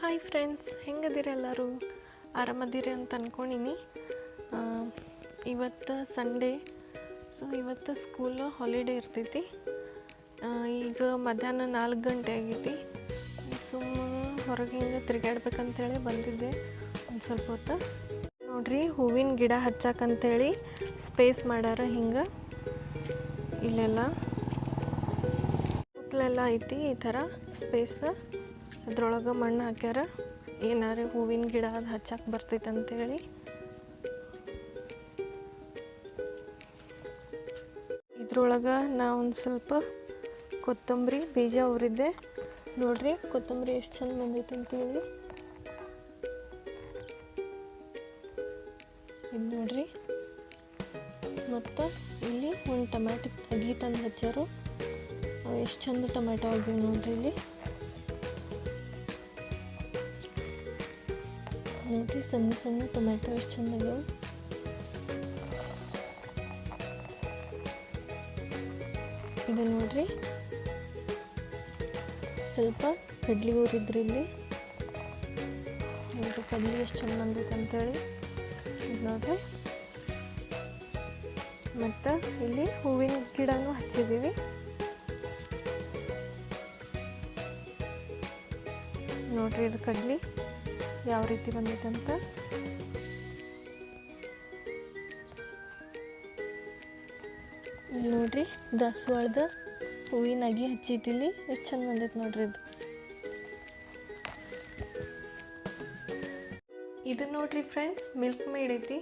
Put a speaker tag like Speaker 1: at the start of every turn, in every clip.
Speaker 1: Hi friends, ಹೆಂಗದಿರಿ ಎಲ್ಲರೂ? ಆರಾಮದಿರಿ ಅಂತ ಅಂದ್ಕೊಂಡಿನಿ ಇವತ್ತು ಸಂಡೇ ಸೊ ಇವತ್ತು ಸ್ಕೂಲ್ ಹಾಲಿಡೇ ಇರ್ತೈತಿ. ಈಗ ಮಧ್ಯಾಹ್ನ ನಾಲ್ಕು ಗಂಟೆ ಆಗೈತಿ. ಸುಮ್ಮ ಹೊರಗೆ ಹಿಂಗೆ ತಿರುಗಾಡ್ಬೇಕಂತೇಳಿ ಬಂದಿದ್ದೆ ಒಂದು ಸ್ವಲ್ಪ ಹೊತ್ತು. ನೋಡ್ರಿ, ಹೂವಿನ ಗಿಡ ಹಚ್ಚಾಕಂತೇಳಿ ಸ್ಪೇಸ್ ಮಾಡ್ಯಾರ ಹಿಂಗೆ. ಇಲ್ಲೆಲ್ಲ. ಸುತ್ತಲೆಲ್ಲ ಐತಿ ಈ ಥರ ಸ್ಪೇಸ್ ಅದ್ರೊಳಗೆ ಮಣ್ಣು ಹಾಕ್ಯಾರ. ಏನಾರೇ ಹೂವಿನ ಗಿಡ ಅದು ಹಚ್ಚಕ್ಕೆ ಬರ್ತೈತೆ ಅಂತೇಳಿ ಇದ್ರೊಳಗೆ ನಾವು ಒಂದು ಸ್ವಲ್ಪ ಕೊತ್ತಂಬರಿ ಬೀಜ ಉರಿದ್ದೆ ನೋಡ್ರಿ ಕೊತ್ತಂಬರಿ ಎಷ್ಟು ಚಂದ ಬಂದೈತೆ ಅಂತೇಳಿ ಇದು ನೋಡ್ರಿ. ಮತ್ತು ಇಲ್ಲಿ ಒಂದು ಟೊಮ್ಯಾಟೊ ಅಗಿ ತಂದು ಹಚ್ಚಾರು. ಎಷ್ಟು ಚಂದ ಟೊಮ್ಯಾಟೊ ಆಗಿವೆ ನೋಡ್ರಿ ಇಲ್ಲಿ. ನೋಡ್ರಿ ಸಣ್ಣ ಸಣ್ಣ ಟೊಮ್ಯಾಟೊ ಎಷ್ಟು ಚಂದ ಆಗ್ಯಾವ ಇದು ನೋಡ್ರಿ ಸ್ವಲ್ಪ ಕಡ್ಲಿ ಊರಿದ್ರಿ ಇಲ್ಲಿ ನೋಡ್ರಿ ಕಡ್ಲಿ ಎಷ್ಟು ಚಂದ ಬಂದೈತೆ ಅಂತೇಳಿ ಇದು ನೋಡ್ರಿ ಮತ್ತು ಇಲ್ಲಿ ಹೂವಿನ ಗಿಡನೂ ಹಚ್ಚಿದ್ದೀವಿ ನೋಡ್ರಿ ಇದು ಕಡ್ಲಿ ಯಾವ ರೀತಿ ಬಂದಿದೆ ಅಂತ ಇಲ್ಲಿ ನೋಡ್ರಿ, ದಾಸವಾಳದ ಹೂವಿನ ಅಗಿ ಹಚ್ಚಿದ್ದಿಲ್ಲಿ ಎಷ್ಟು ಚಂದ ಬಂದೈತೆ ನೋಡ್ರಿ ಇದು. ಇದು ನೋಡ್ರಿ ಫ್ರೆಂಡ್ಸ್ ಮಿಲ್ಕ್ ಮೇಡ್ ಐತಿ.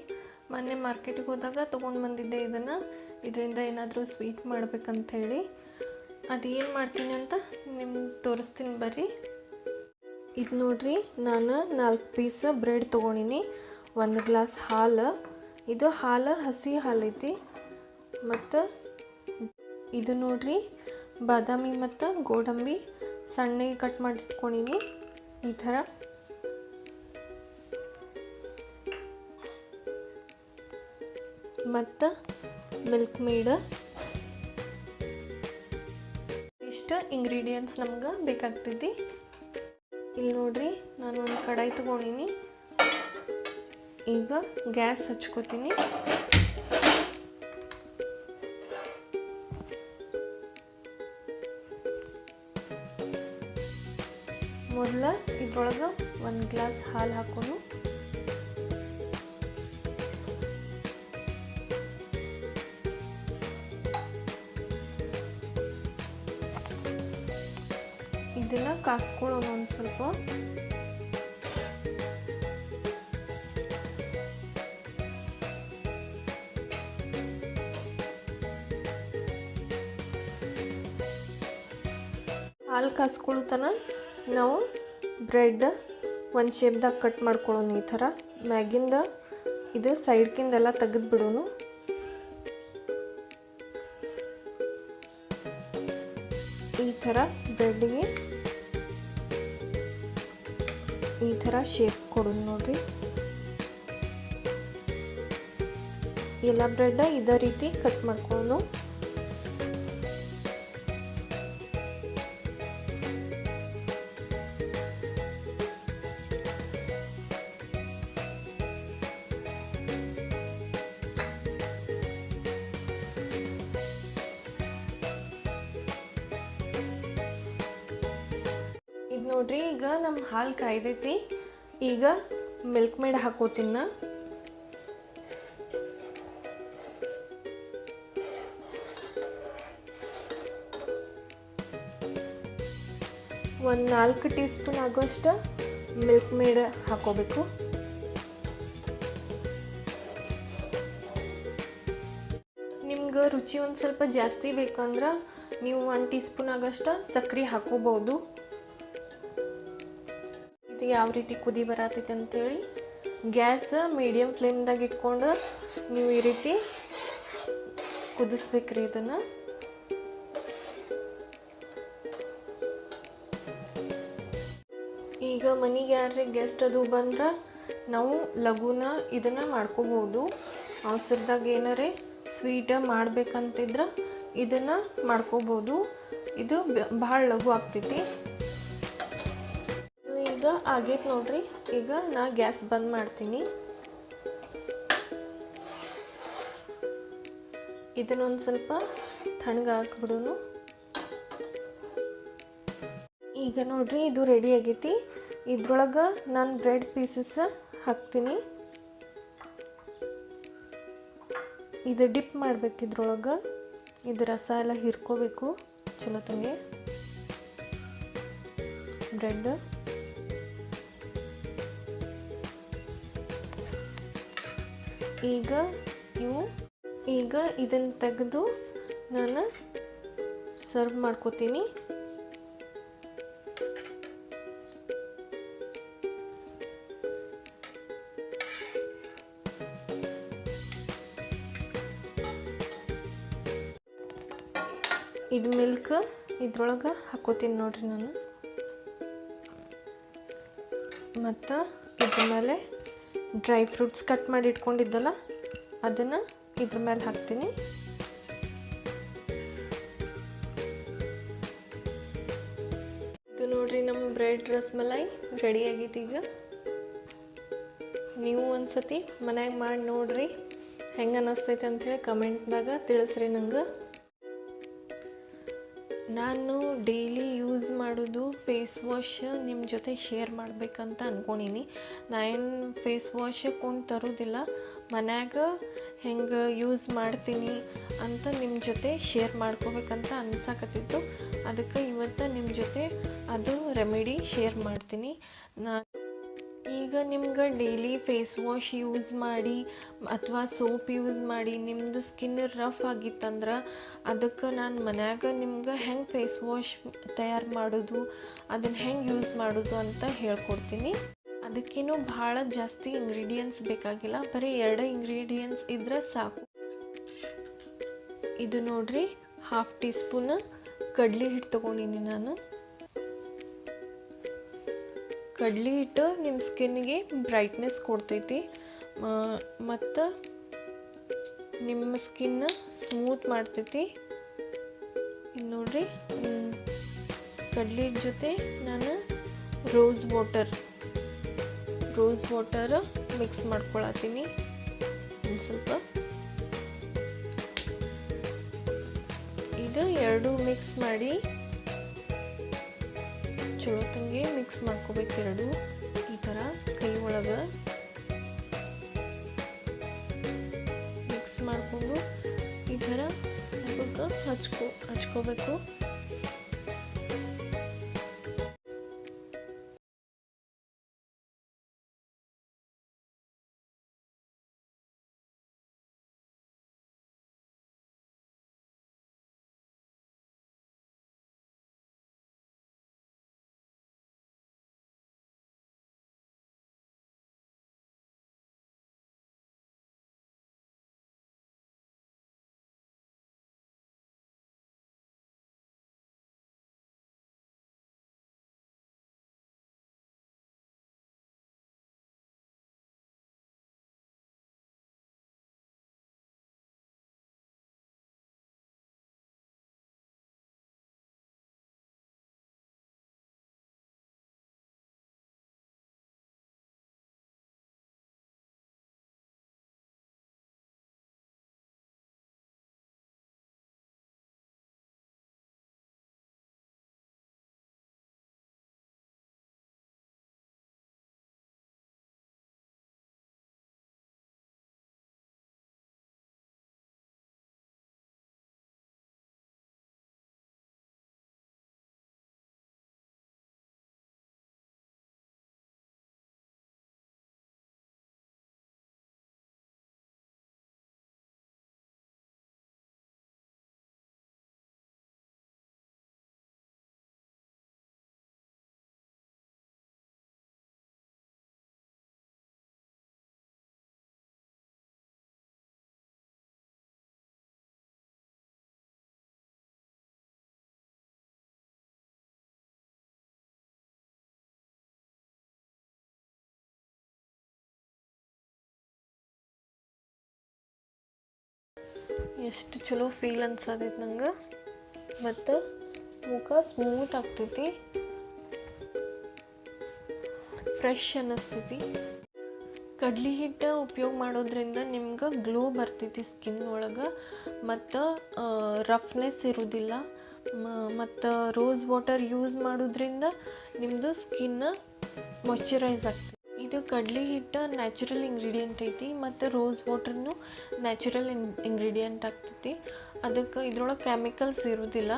Speaker 1: ಮೊನ್ನೆ ಮಾರ್ಕೆಟಿಗೆ ಹೋದಾಗ ತೊಗೊಂಡು ಬಂದಿದ್ದೆ ಇದನ್ನು. ಇದರಿಂದ ಏನಾದರೂ ಸ್ವೀಟ್ ಮಾಡ್ಬೇಕಂತ ಹೇಳಿ. ಅದು ಏನು ಮಾಡ್ತೀನಿ ಅಂತ ನಿಮ್ಗೆ ತೋರಿಸ್ತೀನಿ ಬರ್ರಿ. ಇದು ನೋಡ್ರಿ, ನಾನು ನಾಲ್ಕು ಪೀಸ್ ಬ್ರೆಡ್ ತೊಗೊಂಡಿನಿ. ಒಂದು ಗ್ಲಾಸ್ ಹಾಲು. ಇದು ಹಾಲು ಹಸಿ ಹಾಲು ಮತ್ತು ಇದು ನೋಡ್ರಿ, ಬಾದಾಮಿ ಮತ್ತು ಗೋಡಂಬಿ ಸಣ್ಣಗೆ ಕಟ್ ಮಾಡಿ ಇಟ್ಕೊಂಡಿನಿ. ಈ ಥರ. ಮತ್ತು ಮಿಲ್ಕ್ ಮೇಡ ಇಷ್ಟು ಇಂಗ್ರೀಡಿಯೆಂಟ್ಸ್ ನಮ್ಗೆ ಬೇಕಾಗ್ತೈತಿ. ಇಲ್ಲಿ ನೋಡ್ರಿ, ನಾನು ಒಂದು ಕಡಾಯಿ ತೊಗೊಂಡಿನಿ. ಈಗ ಗ್ಯಾಸ್ ಹಚ್ಕೋತೀನಿ. ಮೊದಲ ಇದ್ರೊಳಗೆ ಒಂದು ಗ್ಲಾಸ್ ಹಾಲು ಹಾಕೋನು. ಕಾಸ್ಕೊಳ್ಳೋಣ ಒಂದು ಸ್ವಲ್ಪ ಹಾಲು ಕಾಸ್ಕೊಳ್ಳೋ ತನ ನಾವು ಬ್ರೆಡ್ ಒಂದು ಶೇಪ್ದಾಗ ಕಟ್ ಮಾಡ್ಕೊಳ್ಳೋಣ ಈ ಥರ. ಮ್ಯಾಗಿಂದ ಇದು ಸೈಡ್ಕಿಂದೆಲ್ಲ ತೆಗೆದು ಬಿಡೋನು ಈ ಥರ ಬ್ರೆಡ್ಗೆ ಥರ ಶೇಪ್ ಕೊಡೋದು ನೋಡ್ರಿ. ಎಲ್ಲ ಬ್ರೆಡ್ ಇದೇ ರೀತಿ ಕಟ್ ಮಾಡ್ಕೊಂಡು. ನೋಡ್ರಿ ಈಗ ನಮ್ಮ ಹಾಲು ಕಾಯ್ದೈತಿ. ಈಗ ಮಿಲ್ಕ್ ಮೇಡ್ ಹಾಕೋತೀನಿ ಒಂದು ನಾಲ್ಕು ಟೀ ಸ್ಪೂನ್ ಆಗೋಷ್ಟು ಮಿಲ್ಕ್ ಮೇಡ್ ಹಾಕೋಬೇಕು. ನಿಮ್ಗೆ ರುಚಿ ಒಂದು ಸ್ವಲ್ಪ ಜಾಸ್ತಿ ಬೇಕಂದ್ರೆ ನೀವು ಒಂದು ಟೀ ಸ್ಪೂನ್ ಆಗೋಷ್ಟು ಸಕ್ಕರೆ ಹಾಕೋಬೋದು ಯಾವ ರೀತಿ ಕುದಿ ಬರತೈತೆ ಅಂತೇಳಿ ಗ್ಯಾಸ್ ಮೀಡಿಯಮ್ ಫ್ಲೇಮ್ದಾಗ ಇಟ್ಕೊಂಡು ನೀವು ಈ ರೀತಿ ಕುದಿಸ್ಬೇಕ್ರಿ ಇದನ್ನು. ಈಗ ಮನೆಗೆ ಯಾರೇ ಗೆಸ್ಟ್ ಅದು ಬಂದ್ರೆ ನಾವು ಲಘುನ ಇದನ್ನು ಮಾಡ್ಕೋಬೋದು. ಅವಸರದಾಗ ಏನಾರೇ ಸ್ವೀಟ ಮಾಡಬೇಕಂತಿದ್ರೆ ಇದನ್ನು ಮಾಡ್ಕೋಬೋದು. ಇದು ಭಾಳ ಲಘು ಆಗ್ತೈತಿ. ಈಗ ಆಗೈತೆ ನೋಡ್ರಿ. ಈಗ ನಾ ಗ್ಯಾಸ್ ಬಂದ್ ಮಾಡ್ತೀನಿ. ಇದನ್ನೊಂದು ಸ್ವಲ್ಪ ತಣ್ಣಗೆ ಹಾಕ್ಬಿಡೋನು. ಈಗ ನೋಡ್ರಿ, ಇದು ರೆಡಿ ಆಗೈತಿ. ಇದ್ರೊಳಗೆ ನಾನು ಬ್ರೆಡ್ ಪೀಸಸ್ ಹಾಕ್ತೀನಿ. ಇದು ಡಿಪ್ ಮಾಡ್ಬೇಕು ಇದ್ರೊಳಗೆ. ಇದು ರಸ ಎಲ್ಲ ಹಿರ್ಕೋಬೇಕು. ಚಲೋ ಬ್ರೆಡ್ ಈಗ ಇವು, ಈಗ ಇದನ್ನು ತೆಗೆದು ನಾನು ಸರ್ವ್ ಮಾಡ್ಕೋತೀನಿ. ಇದು ಮಿಲ್ಕ್ ಇದ್ರೊಳಗೆ ಹಾಕೋತೀನಿ ನೋಡ್ರಿ ನಾನು. ಮತ್ತು ಇದ್ರ ಮೇಲೆ ಡ್ರೈ ಫ್ರೂಟ್ಸ್ ಕಟ್ ಮಾಡಿ ಇಟ್ಕೊಂಡಿದ್ದಲ್ಲ, ಅದನ್ನು ಇದ್ರ ಮೇಲೆ ಹಾಕ್ತೀನಿ. ಇದು ನೋಡ್ರಿ ನಮ್ಮ ಬ್ರೆಡ್ ರಸ್ಮಲೈ ರೆಡಿ ಆಗೈತಿ ಈಗ. ನೀವು ಒಂದ್ಸತಿ ಮನ್ಯಾಗ ಮಾಡಿ ನೋಡ್ರಿ, ಹೆಂಗೆ ಅನ್ನಿಸ್ತೈತೆ ಹೇಳಿ ಕಮೆಂಟ್ದಾಗ ತಿಳಿಸ್ರಿ ನಂಗೆ. ನಾನು ಡೈಲಿ ಯೂಸ್ ಮಾಡೋದು ಫೇಸ್ ವಾಶ್ ನಿಮ್ಮ ಜೊತೆ ಶೇರ್ ಮಾಡಬೇಕಂತ ಅಂದ್ಕೊಂಡೀನಿ ನಾನು ಫೇಸ್ ವಾಶ್ ಕೊಂಡು ತರೋದಿಲ್ಲ. ಮನ್ಯಾಗ ಹೆಂಗೆ ಯೂಸ್ ಮಾಡ್ತೀನಿ ಅಂತ ನಿಮ್ಮ ಜೊತೆ ಶೇರ್ ಮಾಡ್ಕೋಬೇಕಂತ ಅನ್ಸಕತ್ತಿತ್ತು. ಅದಕ್ಕೆ ಇವತ್ತು ನಿಮ್ಮ ಜೊತೆ ಅದು ರೆಮಿಡಿ ಶೇರ್ ಮಾಡ್ತೀನಿ. ನಾ ಈಗ ನಿಮ್ಗೆ ಡೈಲಿ ಫೇಸ್ ವಾಶ್ ಯೂಸ್ ಮಾಡಿ ಅಥವಾ ಸೋಪ್ ಯೂಸ್ ಮಾಡಿ ನಿಮ್ಮದು ಸ್ಕಿನ್ ರಫ್ ಆಗಿತ್ತಂದ್ರೆ ಅದಕ್ಕೆ ನಾನು ಮನ್ಯಾಗ ನಿಮ್ಗೆ ಹೆಂಗೆ ಫೇಸ್ ವಾಶ್ ತಯಾರು ಮಾಡೋದು, ಅದನ್ನು ಹೆಂಗೆ ಯೂಸ್ ಮಾಡೋದು ಅಂತ ಹೇಳ್ಕೊಡ್ತೀನಿ. ಅದಕ್ಕೇನು ಭಾಳ ಜಾಸ್ತಿ ಇಂಗ್ರೀಡಿಯೆಂಟ್ಸ್ ಬೇಕಾಗಿಲ್ಲ, ಬರೀ ಎರಡು ಇಂಗ್ರೀಡಿಯೆಂಟ್ಸ್ ಇದ್ರೆ ಸಾಕು. ಇದು ನೋಡ್ರಿ ಹಾಫ್ ಟೀ ಸ್ಪೂನ್ ಕಡಲೆ ಹಿಟ್ಟು ತೊಗೊಂಡಿನಿ ನಾನು. ಕಡ್ಲಿ ಹಿಟ್ಟು ನಿಮ್ಮ ಸ್ಕಿನ್ಗೆ ಬ್ರೈಟ್ನೆಸ್ ಕೊಡ್ತೈತಿ. ಮತ್ತು ನಿಮ್ಮ ಸ್ಕಿನ್ನ ಸ್ಮೂತ್ ಮಾಡ್ತೈತಿ. ನೋಡ್ರಿ ಕಡ್ಲಿ ಹಿಟ್ಟು ಜೊತೆ ನಾನು rose water rose water mix ಮಾಡ್ಕೊಳತ್ತೀನಿ. ಒಂದು ಸ್ವಲ್ಪ. ಇದು ಎರಡು ಮಿಕ್ಸ್ ಮಾಡಿ, ಚಲೋ ತಂಗಿ ಮಿಕ್ಸ್ ಮಾಡ್ಕೋಬೇಕು ಎರಡು ಈ ಥರ ಕೈ ಒಳಗೆ ಮಿಕ್ಸ್ ಮಾಡಿಕೊಂಡು ಈ ಥರ ಹಚ್ಕೋ ಹಚ್ಕೊ ಹಚ್ಕೋಬೇಕು. ಎಷ್ಟು ಚಲೋ ಫೀಲ್ ಅನ್ಸತೈತಿ ನಂಗೆ. ಮತ್ತು ಮುಖ ಸ್ಮೂತ್ ಆಗ್ತೈತಿ. ಫ್ರೆಶ್ ಅನ್ನಿಸ್ತೈತಿ ಕಡ್ಲಿ ಹಿಟ್ಟು ಉಪಯೋಗ ಮಾಡೋದ್ರಿಂದ ನಿಮ್ಗೆ ಗ್ಲೋ ಬರ್ತೈತಿ ಸ್ಕಿನ್ ಒಳಗೆ. ಮತ್ತು ರಫ್ನೆಸ್ ಇರೋದಿಲ್ಲ. ಮತ್ತು ರೋಸ್ ವಾಟರ್ ಯೂಸ್ ಮಾಡೋದ್ರಿಂದ ನಿಮ್ಮದು ಸ್ಕಿನ್ನ ಮಾಯ್ಚರೈಸ್ ಆಗ್ತದೆ ಇದು ಕಡ್ಲಿ ಹಿಟ್ಟು ನ್ಯಾಚುರಲ್ ಇಂಗ್ರೀಡಿಯೆಂಟ್ ಐತಿ ಮತ್ತು ರೋಸ್ ವಾಟರ್ನು ನ್ಯಾಚುರಲ್ ಇನ್ ಇಂಗ್ರೀಡಿಯೆಂಟ್ ಆಗ್ತೈತಿ. ಅದಕ್ಕೆ ಇದ್ರೊಳಗೆ ಕೆಮಿಕಲ್ಸ್ ಇರೋದಿಲ್ಲ.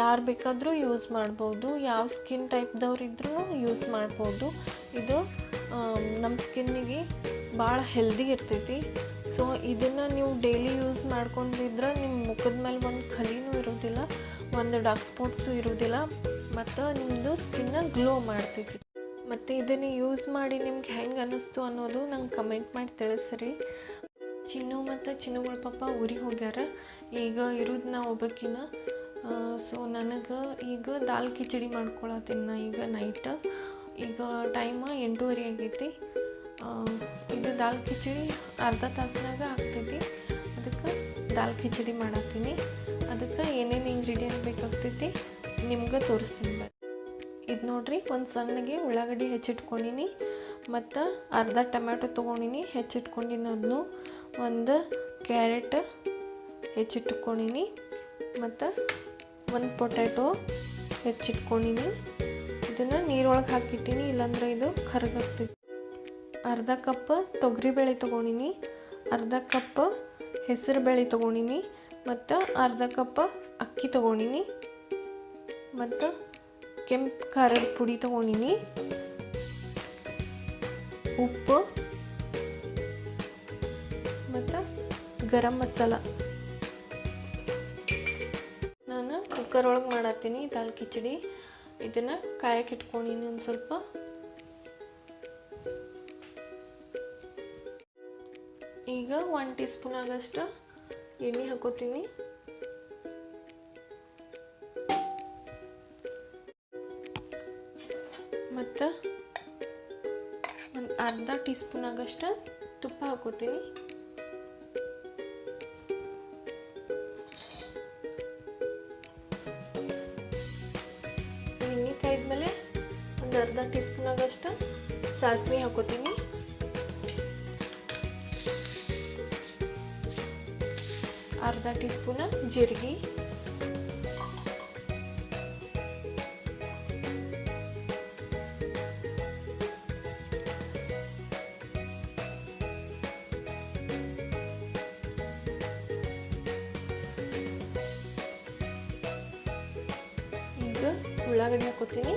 Speaker 1: ಯಾರು ಬೇಕಾದರೂ ಯೂಸ್ ಮಾಡ್ಬೋದು. ಯಾವ ಸ್ಕಿನ್ ಟೈಪ್ದವ್ರು ಇದ್ರೂ ಯೂಸ್ ಮಾಡ್ಬೋದು. ಇದು ನಮ್ಮ ಸ್ಕಿನ್ನಿಗೆ ಭಾಳ ಹೆಲ್ದಿ ಇರ್ತೈತಿ. ಸೊ ಇದನ್ನು ನೀವು ಡೈಲಿ ಯೂಸ್ ಮಾಡ್ಕೊಂಡಿದ್ರೆ ನಿಮ್ಮ ಮುಖದ ಮೇಲೆ ಒಂದು ಖಲಿನೂ ಇರೋದಿಲ್ಲ, ಒಂದು ಡಾರ್ಕ್ ಸ್ಪಾಟ್ಸು ಇರೋದಿಲ್ಲ, ಮತ್ತು ನಿಮ್ಮದು ಸ್ಕಿನ್ನ ಗ್ಲೋ ಮಾಡ್ತೈತಿ. ಮತ್ತು ಇದನ್ನು ಯೂಸ್ ಮಾಡಿ ನಿಮ್ಗೆ ಹೆಂಗೆ ಅನ್ನಿಸ್ತು ಅನ್ನೋದು ನಂಗೆ ಕಮೆಂಟ್ ಮಾಡಿ ತಿಳಿಸ್ರಿ. ಚಿನ್ನು ಮತ್ತು ಚಿನ್ನುಗಳ ಪಾಪ ಊರಿಗೆ ಹೋಗ್ಯಾರ. ಈಗ ಇರೋದು ನಾ ಒಬ್ಬಕ್ಕಿನ ಸೊ ನನಗೆ ಈಗ ದಾಲ್ ಕಿಚಡಿ ಮಾಡ್ಕೊಳತ್ತೀನಿ ನಾ ಈಗ ನೈಟ್ ಈಗ ಟೈಮ ಎಂಟೂವರೆ ಆಗೈತಿ. ಇದು ದಾಲ್ ಕಿಚಡಿ ಅರ್ಧ ತಾಸಿನಾಗ ಆಗ್ತೈತಿ. ಅದಕ್ಕೆ ದಾಲ್ ಕಿಚಡಿ ಮಾಡತ್ತೀನಿ. ಅದಕ್ಕೆ ಏನೇನು ಇಂಗ್ರೀಡಿಯೆಂಟ್ ಬೇಕಾಗ್ತೈತಿ ನಿಮ್ಗೆ ತೋರಿಸ್ತೀನಿ ಇದು ನೋಡ್ರಿ, ಒಂದು ಸಣ್ಣಗೆ ಉಳ್ಳಾಗಡ್ಡಿ ಹೆಚ್ಚಿಟ್ಕೊಂಡಿನಿ, ಮತ್ತು ಅರ್ಧ ಟೊಮ್ಯಾಟೊ ತೊಗೊಂಡಿನಿ, ಹೆಚ್ಚಿಟ್ಕೊಂಡಿನಿ ಅದನ್ನು. ಒಂದು ಕ್ಯಾರೆಟ್ ಹೆಚ್ಚಿಟ್ಕೊಂಡಿನಿ, ಮತ್ತು ಒಂದು ಪೊಟ್ಯಾಟೊ ಹೆಚ್ಚಿಟ್ಕೊಂಡಿನಿ. ಇದನ್ನು ನೀರೊಳಗೆ ಹಾಕಿಟ್ಟಿನಿ, ಇಲ್ಲಾಂದ್ರೆ ಇದು ಕರಗಾಗ್ತೈತಿ. ಅರ್ಧ ಕಪ್ ತೊಗರಿಬೇಳೆ ತೊಗೊಂಡಿನಿ, ಅರ್ಧ ಕಪ್ ಹೆಸರು ಬೇಳೆ ತೊಗೊಂಡಿನಿ, ಮತ್ತು ಅರ್ಧ ಕಪ್ ಅಕ್ಕಿ ತೊಗೊಂಡಿನಿ, ಮತ್ತು ಕೆಂಪು ಖಾರದ ಪುಡಿ ತೊಗೊಂಡಿನಿ. ಉಪ್ಪು ಮತ್ತು ಗರಂ ಮಸಾಲ. ನಾನು ಕುಕ್ಕರ್ ಒಳಗೆ ಮಾಡತ್ತೀನಿ ದಾಲ್ ಕಿಚಡಿ. ಇದನ್ನು ಕಾಯಕ್ಕೆ ಇಟ್ಕೊಂಡಿನಿ ಒಂದು ಸ್ವಲ್ಪ. ಈಗ ಒನ್ ಟೀ ಸ್ಪೂನ್ ಎಣ್ಣೆ ಹಾಕೋತೀನಿ. ಸ್ಪೂನ್ ಆಗಷ್ಟು ತುಪ್ಪ ಹಾಕೋತೀನಿ ಎಣ್ಣೆ ಕಾಯ್ದ್ಮೇಲೆ ಒಂದು ಅರ್ಧ ಟೀ ಸ್ಪೂನ್ ಆಗಷ್ಟು ಸಾಸಿವೆ ಹಾಕೋತೀನಿ ಅರ್ಧ ಟೀ ಸ್ಪೂನ್ ಜೀರಿಗೆ ಉಳ್ಳಾಗಡ್ಡಿ ಹಾಕೋತೀನಿ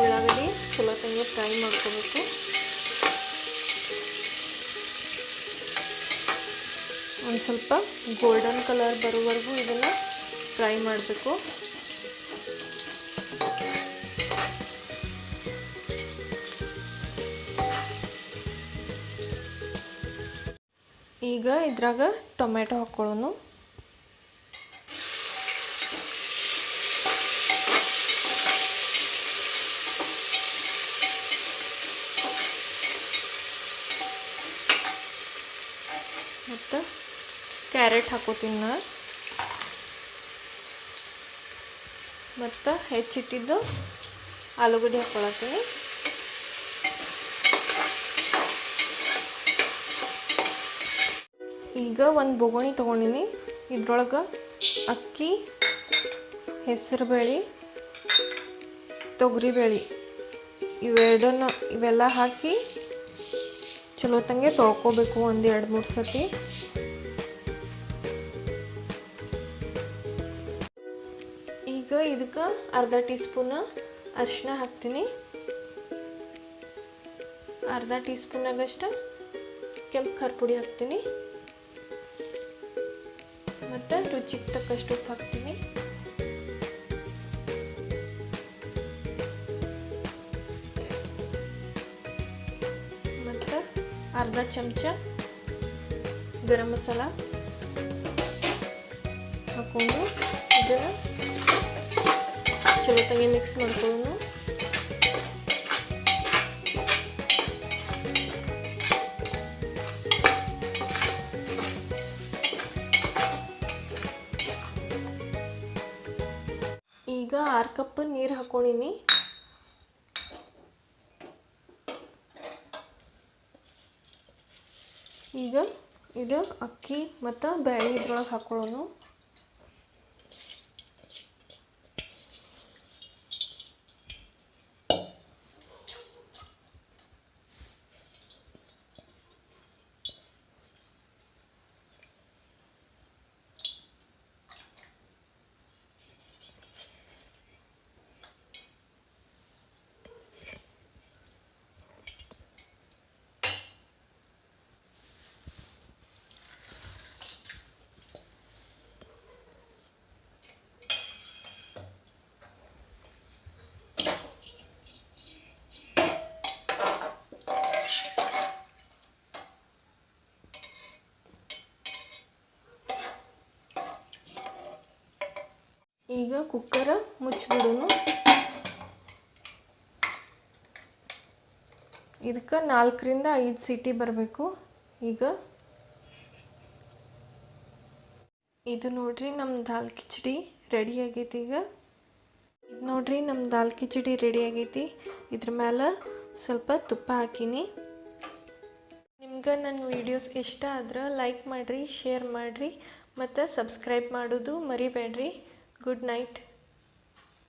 Speaker 1: ಉಳ್ಳಾಗಡ್ಡಿ ಚಲೋ ತಂಗಿ ಫ್ರೈ ಮಾಡ್ಕೋಬೇಕು. ಒಂದು ಸ್ವಲ್ಪ ಗೋಲ್ಡನ್ ಕಲರ್ ಬರೋವರೆಗೂ ಇದನ್ನು ಫ್ರೈ ಮಾಡಬೇಕು. ಈಗ ಇದ್ರಾಗ ಟೊಮೆಟೊ ಹಾಕ್ಕೊಳ್ಳೋನು. ಮತ್ತು ಕ್ಯಾರೆಟ್ ಹಾಕೋತೀನಿ ನಾ. ಮತ್ತು ಹೆಚ್ಚಿಟ್ಟಿದ್ದು ಆಲೂಗಡ್ಡೆ ಹಾಕ್ಕೊಳತ್ತೀನಿ. ಈಗ ಒಂದು ಬೊಗಣಿ ತೊಗೊಂಡಿನಿ. ಇದ್ರೊಳಗೆ ಅಕ್ಕಿ ಹೆಸರುಬೇಳೆ ತೊಗರಿಬೇಳೆ ಇವೆರಡನ್ನ ಇವೆಲ್ಲ ಹಾಕಿ ಚಲೋ ತಂಗೆ ತೊಳ್ಕೊಬೇಕು ಒಂದು ಎರಡು ಮೂರು ಸತಿ ಈಗ ಇದಕ್ಕೆ ಅರ್ಧ ಟೀ ಸ್ಪೂನ್ ಅರಿಶಿನ ಹಾಕ್ತೀನಿ. ಅರ್ಧ ಟೀ ಸ್ಪೂನ್ ಆಗಷ್ಟು ಕೆಂಪು ಖಾರ ಪುಡಿ ಹಾಕ್ತೀನಿ. ಮತ್ತು ರುಚಿಗೆ ತಕ್ಕಷ್ಟು ಉಪ್ಪು ಹಾಕ್ತೀನಿ. ಮತ್ತು ಅರ್ಧ ಚಮಚ ಗರಂ ಮಸಾಲ ಹಾಕೊಂಡು ಇದನ್ನು ಚಲೋ ಮಿಕ್ಸ್ ಮಿಕ್ಸ್ ಮಾಡ್ಕೊಳ್ಳೋಣ ಆರು ಕಪ್ ನೀರು ಹಾಕೊಂಡಿನಿ. ಈಗ ಇದು ಅಕ್ಕಿ ಮತ್ತು ಬೇಳೆ ಇದ್ರೊಳಗೆ ಹಾಕೊಳ್ಳೋನು. ಈಗ ಕುಕ್ಕರ ಮುಚ್ಚಿಬಿಡೋನು ಇದಕ್ಕೆ ನಾಲ್ಕರಿಂದ ಐದು ಸಿಟಿ ಬರಬೇಕು. ಈಗ ಇದು ನೋಡ್ರಿ ನಮ್ಮ ದಾಲ್ ಕಿಚಡಿ ರೆಡಿ ಆಗೈತಿ ಈಗ. ಇದು ನೋಡ್ರಿ ನಮ್ಮ ದಾಲ್ ಕಿಚಡಿ ರೆಡಿ ಆಗೈತಿ. ಇದ್ರ ಮೇಲೆ ಸ್ವಲ್ಪ ತುಪ್ಪ ಹಾಕಿನಿ. ನಿಮ್ಗೆ ನನ್ನ ವೀಡಿಯೋಸ್ ಇಷ್ಟ ಆದ್ರೆ ಲೈಕ್ ಮಾಡಿರಿ ಶೇರ್ ಮಾಡಿರಿ, ಮತ್ತು ಸಬ್ಸ್ಕ್ರೈಬ್ ಮಾಡೋದು ಮರಿಬೇಡ್ರಿ. Good night